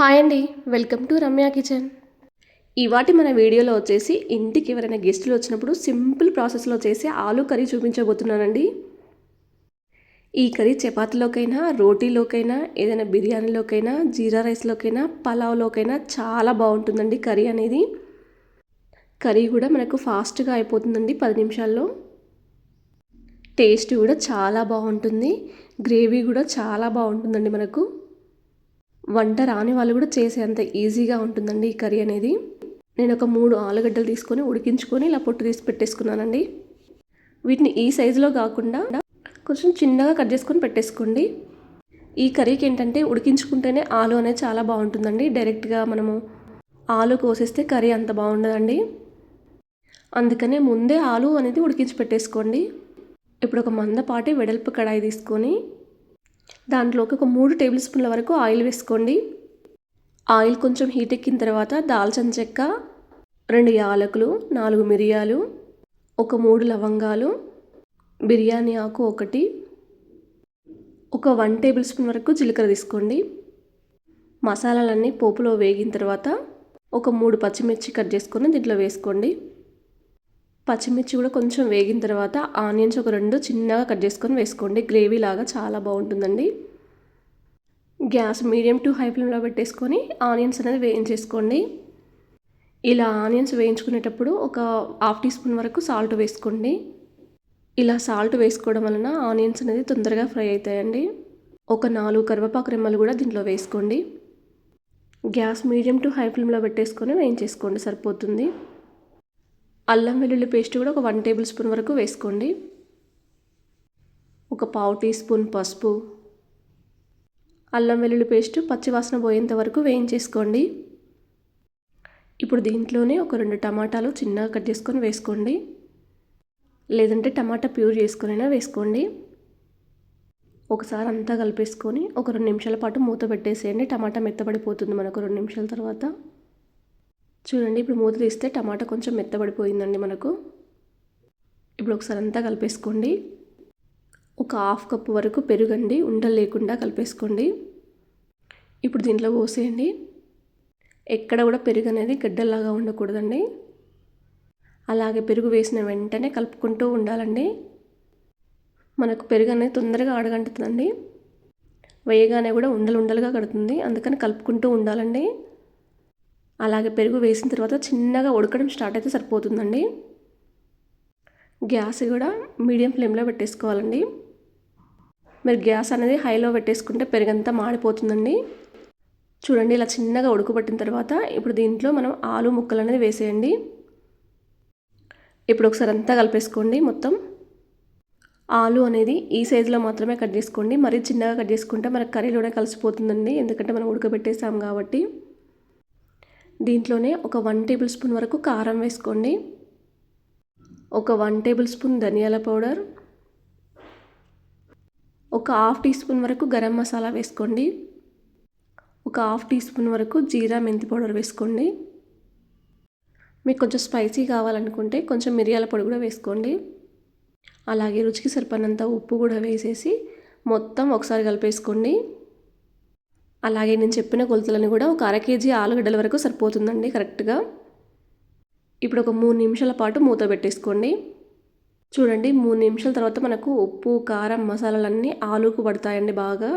Hi అండి welcome to Ramya kitchen. ఇవాటి మన వీడియోలో వచ్చేసి ఇంటికి ఎవరైనా గెస్టులు వచ్చినప్పుడు సింపుల్ ప్రాసెస్లో చేసే ఆలు కర్రీ చూపించబోతున్నానండి. ఈ కర్రీ చపాతీలోకైనా రోటీలోకైనా ఏదైనా బిర్యానీలోకైనా జీరా రైస్లోకైనా పలావ్లోకైనా చాలా బాగుంటుందండి కర్రీ అనేది. కర్రీ కూడా మనకు ఫాస్ట్గా అయిపోతుందండి పది నిమిషాల్లో. టేస్ట్ కూడా చాలా బాగుంటుంది గ్రేవీ కూడా చాలా బాగుంటుందండి మనకు. వంట రాని వాళ్ళు కూడా చేసేంత ఈజీగా ఉంటుందండి ఈ కర్రీ అనేది. నేను ఒక మూడు ఆలుగడ్డలు తీసుకొని ఉడికించుకొని ఇలా పొట్టు తీసి పెట్టేసుకున్నానండి. వీటిని ఈ సైజులో కాకుండా కొంచెం చిన్నగా కట్ చేసుకొని పెట్టేసుకోండి. ఈ కర్రీకి ఏంటంటే ఉడికించుకుంటేనే ఆలు అనేది చాలా బాగుంటుందండి. డైరెక్ట్గా మనము ఆలు కోసేస్తే కర్రీ అంత బాగుండదండి. అందుకనే ముందే ఆలు అనేది ఉడికించి పెట్టేసుకోండి. ఇప్పుడు ఒక మందపాటి వెడల్పు కడాయి తీసుకొని దాంట్లోకి ఒక మూడు టేబుల్ స్పూన్ల వరకు ఆయిల్ వేసుకోండి. ఆయిల్ కొంచెం హీట్ ఎక్కిన తర్వాత దాల్చిన చెక్క రెండు యాలకులు నాలుగు మిరియాలు ఒక మూడు లవంగాలు బిర్యానీ ఆకు ఒకటి ఒక వన్ టేబుల్ స్పూన్ వరకు జీలకర్ర తీసుకోండి. మసాలాలన్నీ పోపులో వేగిన తర్వాత ఒక మూడు పచ్చిమిర్చి కట్ చేసుకొని దీంట్లో వేసుకోండి. పచ్చిమిర్చి కూడా కొంచెం వేగిన తర్వాత ఆనియన్స్ ఒక రెండు చిన్నగా కట్ చేసుకొని వేసుకోండి. గ్రేవీ లాగా చాలా బాగుంటుందండి. గ్యాస్ మీడియం టు హై ఫ్లేమ్లో పెట్టేసుకొని ఆనియన్స్ అనేది వేయించేసుకోండి. ఇలా ఆనియన్స్ వేయించుకునేటప్పుడు ఒక హాఫ్ టీ స్పూన్ వరకు సాల్ట్ వేసుకోండి. ఇలా సాల్ట్ వేసుకోవడం వలన ఆనియన్స్ అనేది తొందరగా ఫ్రై అవుతాయండి. ఒక నాలుగు కరివేపాకు రెమ్మలు కూడా దీంట్లో వేసుకోండి. గ్యాస్ మీడియం టు హై ఫ్లేమ్లో పెట్టేసుకొని వేయించేసుకోండి సరిపోతుంది. అల్లం వెల్లుల్లి పేస్ట్ కూడా ఒక వన్ టేబుల్ స్పూన్ వరకు వేసుకోండి. ఒక పావు టీ స్పూన్ పసుపు. అల్లం వెల్లుల్లి పేస్ట్ పచ్చివాసన పోయేంత వరకు వేయించేసుకోండి. ఇప్పుడు దీంట్లోనే ఒక రెండు టమాటాలు చిన్నగా కట్ చేసుకొని వేసుకోండి. లేదంటే టమాటా ప్యూర్ చేసుకొనైనా వేసుకోండి. ఒకసారి అంతా కలిపేసుకొని ఒక రెండు నిమిషాల పాటు మూత పెట్టేసేయండి. టమాటా మెత్తబడిపోతుంది మనకు రెండు నిమిషాల తర్వాత. చూడండి ఇప్పుడు మూత తీస్తే టమాటా కొంచెం మెత్తబడిపోయిందండి మనకు. ఇప్పుడు ఒకసారి అంతా కలిపేసుకోండి. ఒక హాఫ్ కప్పు వరకు పెరుగండి ఉండలు లేకుండా కలిపేసుకోండి. ఇప్పుడు దీంట్లో పోసేయండి. ఎక్కడ కూడా పెరుగు అనేది గడ్డల్లాగా ఉండకూడదండి. అలాగే పెరుగు వేసిన వెంటనే కలుపుకుంటూ ఉండాలండి. మనకు పెరుగు అనేది తొందరగా ఆడగంటుందండి వేయగానే కూడా ఉండలు ఉండలుగా కడుతుంది. అందుకని కలుపుకుంటూ ఉండాలండి. అలాగే పెరుగు వేసిన తర్వాత చిన్నగా ఉడకడం స్టార్ట్ అయితే సరిపోతుందండి. గ్యాస్ కూడా మీడియం ఫ్లేమ్లో పెట్టేసుకోవాలండి. మీరు గ్యాస్ అనేది హైలో పెట్టేసుకుంటే పెరుగంతా మాడిపోతుందండి. చూడండి ఇలా చిన్నగా ఉడకబట్టిన తర్వాత ఇప్పుడు దీంట్లో మనం ఆలు ముక్కలు అనేది వేసేయండి. ఇప్పుడు ఒకసారి అంతా కలిపేసుకోండి మొత్తం. ఆలు అనేది ఈ సైజులో మాత్రమే కట్ చేసుకోండి. మరీ చిన్నగా కట్ చేసుకుంటే మనకు కర్రీలోనే కలిసిపోతుందండి. ఎందుకంటే మనం ఉడకబెట్టేసాం కాబట్టి. దీంట్లోనే ఒక వన్ టేబుల్ స్పూన్ వరకు కారం వేసుకోండి. ఒక వన్ టేబుల్ స్పూన్ ధనియాల పౌడర్. ఒక హాఫ్ టీ స్పూన్ వరకు గరం మసాలా వేసుకోండి. ఒక హాఫ్ టీ స్పూన్ వరకు జీరా మెంతి పౌడర్ వేసుకోండి. మీకు కొంచెం స్పైసీ కావాలనుకుంటే కొంచెం మిరియాల పొడి కూడా వేసుకోండి. అలాగే రుచికి సరిపడినంత ఉప్పు కూడా వేసేసి మొత్తం ఒకసారి కలిపేసుకోండి. అలాగే నేను చెప్పిన కొలతలని కూడా ఒక అర కేజీ ఆలుగడ్డల వరకు సరిపోతుందండి కరెక్ట్గా. ఇప్పుడు ఒక మూడు నిమిషాల పాటు మూత పెట్టేసుకోండి. చూడండి మూడు నిమిషాల తర్వాత మనకు ఉప్పు కారం మసాలాలన్నీ ఆలుకు పడతాయండి బాగా.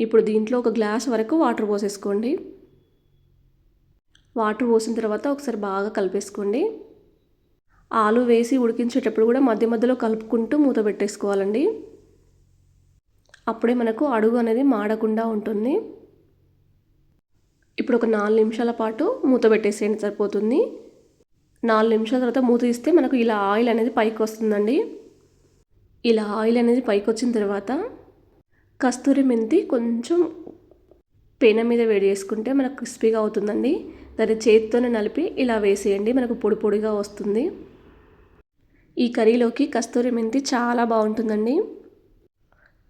ఇప్పుడు దీంట్లో ఒక గ్లాస్ వరకు వాటర్ పోసేసుకోండి. వాటర్ పోసిన తర్వాత ఒకసారి బాగా కలిపేసుకోండి. ఆలు వేసి ఉడికించేటప్పుడు కూడా మధ్య మధ్యలో కలుపుకుంటూ మూత పెట్టేసుకోవాలండి. అప్పుడే మనకు అడుగు అనేది మాడకుండా ఉంటుంది. ఇప్పుడు ఒక నాలుగు నిమిషాల పాటు మూత పెట్టేసేయండి సరిపోతుంది. నాలుగు నిమిషాల తర్వాత మూత ఇస్తే మనకు ఇలా ఆయిల్ అనేది పైకి వస్తుందండి. ఇలా ఆయిల్ అనేది పైకి వచ్చిన తర్వాత కస్తూరి మెంతి కొంచెం పెన మీద వేడి చేసుకుంటే మనకు క్రిస్పీగా అవుతుందండి. దాన్ని చేతితోనే నలిపి ఇలా వేసేయండి మనకు పొడి పొడిగా వస్తుంది. ఈ కర్రీలోకి కస్తూరి మెంతి చాలా బాగుంటుందండి.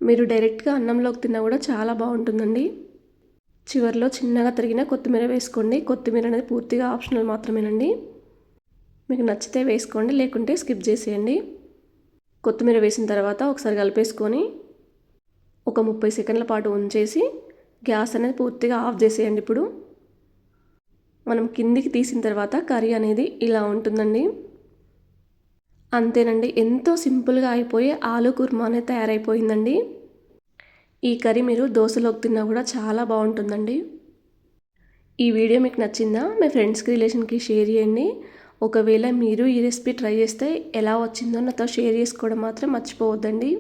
మీరు డైరెక్ట్గా అన్నంలోకి తిన్నా కూడా చాలా బాగుంటుందండి. చివరిలో చిన్నగా తరిగిన కొత్తిమీర వేసుకోండి. కొత్తిమీర అనేది పూర్తిగా ఆప్షనల్ మాత్రమేనండి. మీకు నచ్చితే వేసుకోండి లేకుంటే స్కిప్ చేసేయండి. కొత్తిమీర వేసిన తర్వాత ఒకసారి కలిపేసుకొని ఒక ముప్పై సెకండ్ల పాటు ఉంచేసి గ్యాస్ అనేది పూర్తిగా ఆఫ్ చేసేయండి ఇప్పుడు. మనం కిందికి తీసిన తర్వాత కర్రీ అనేది ఇలా ఉంటుందండి. అంతేనండి. ఎంతో సింపుల్గా అయిపోయి ఆలు కుర్మా అనేది తయారైపోయిందండి. ఈ కర్రీ మీరు దోశలోకి తిన్నా కూడా చాలా బాగుంటుందండి. ఈ వీడియో మీకు నచ్చిందా? మీ ఫ్రెండ్స్కి రిలేషన్కి షేర్ చేయండి. ఒకవేళ మీరు ఈ రెసిపీ ట్రై చేస్తే ఎలా వచ్చిందో నాతో షేర్ చేసుకోవడం మాత్రం మర్చిపోవద్దండి.